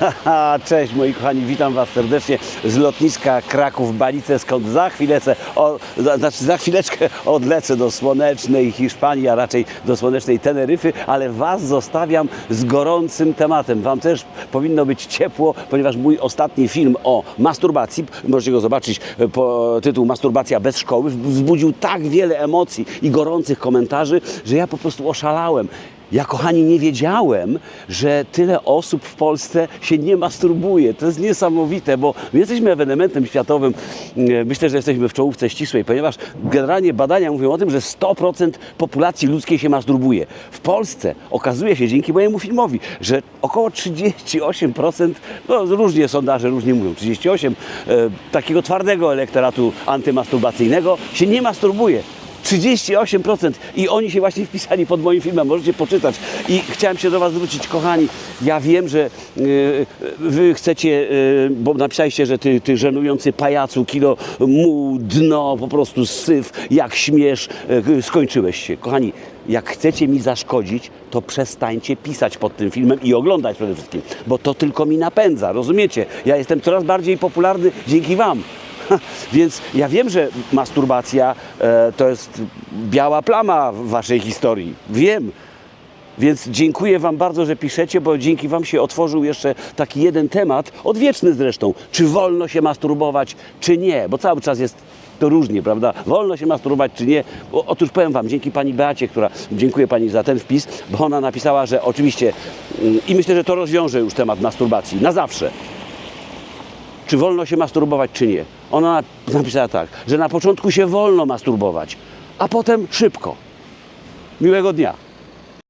Cześć moi kochani, witam Was serdecznie z lotniska Kraków Balice, skąd za chwileczkę, o, znaczy za chwileczkę odlecę do słonecznej Hiszpanii, a raczej do słonecznej Teneryfy, ale Was zostawiam z gorącym tematem. Wam też powinno być ciepło, ponieważ mój ostatni film o masturbacji, możecie go zobaczyć e, po tytuł Masturbacja bez szkoły, wzbudził tak wiele emocji i gorących komentarzy, że ja po prostu oszalałem. Ja, kochani, nie wiedziałem, że tyle osób w Polsce się nie masturbuje. To jest niesamowite, bo my jesteśmy ewenementem światowym. e, Myślę, że jesteśmy w czołówce ścisłej, ponieważ generalnie badania mówią o tym, że 100% populacji ludzkiej się masturbuje. W Polsce okazuje się, dzięki mojemu filmowi, że około 38%, no różnie sondaże różnie mówią, 38% e, takiego twardego elektoratu antymasturbacyjnego się nie masturbuje. 38% i oni się właśnie wpisali pod moim filmem, możecie poczytać. I chciałem się do Was zwrócić, kochani, ja wiem, że y, Wy chcecie, y, bo napisaliście, że ty, ty żenujący pajacu, kilo mu, dno, po prostu syf, jak śmiesz, y, skończyłeś się. Kochani, jak chcecie mi zaszkodzić, to przestańcie pisać pod tym filmem i oglądać przede wszystkim, bo to tylko mi napędza, rozumiecie? Ja jestem coraz bardziej popularny dzięki Wam. Więc ja wiem, że masturbacja e, to jest biała plama w waszej historii. Wiem. Więc dziękuję Wam bardzo, że piszecie, bo dzięki Wam się otworzył jeszcze taki jeden temat, odwieczny zresztą. Czy wolno się masturbować, czy nie? Bo cały czas jest to różnie, prawda? Wolno się masturbować, czy nie? O, otóż powiem Wam, dzięki Pani Beacie, która, dziękuję Pani za ten wpis, bo ona napisała, że oczywiście, mm, i myślę, że to rozwiąże już temat masturbacji na zawsze czy wolno się masturbować, czy nie. Ona napisała tak, że na początku się wolno masturbować, a potem szybko. Miłego dnia.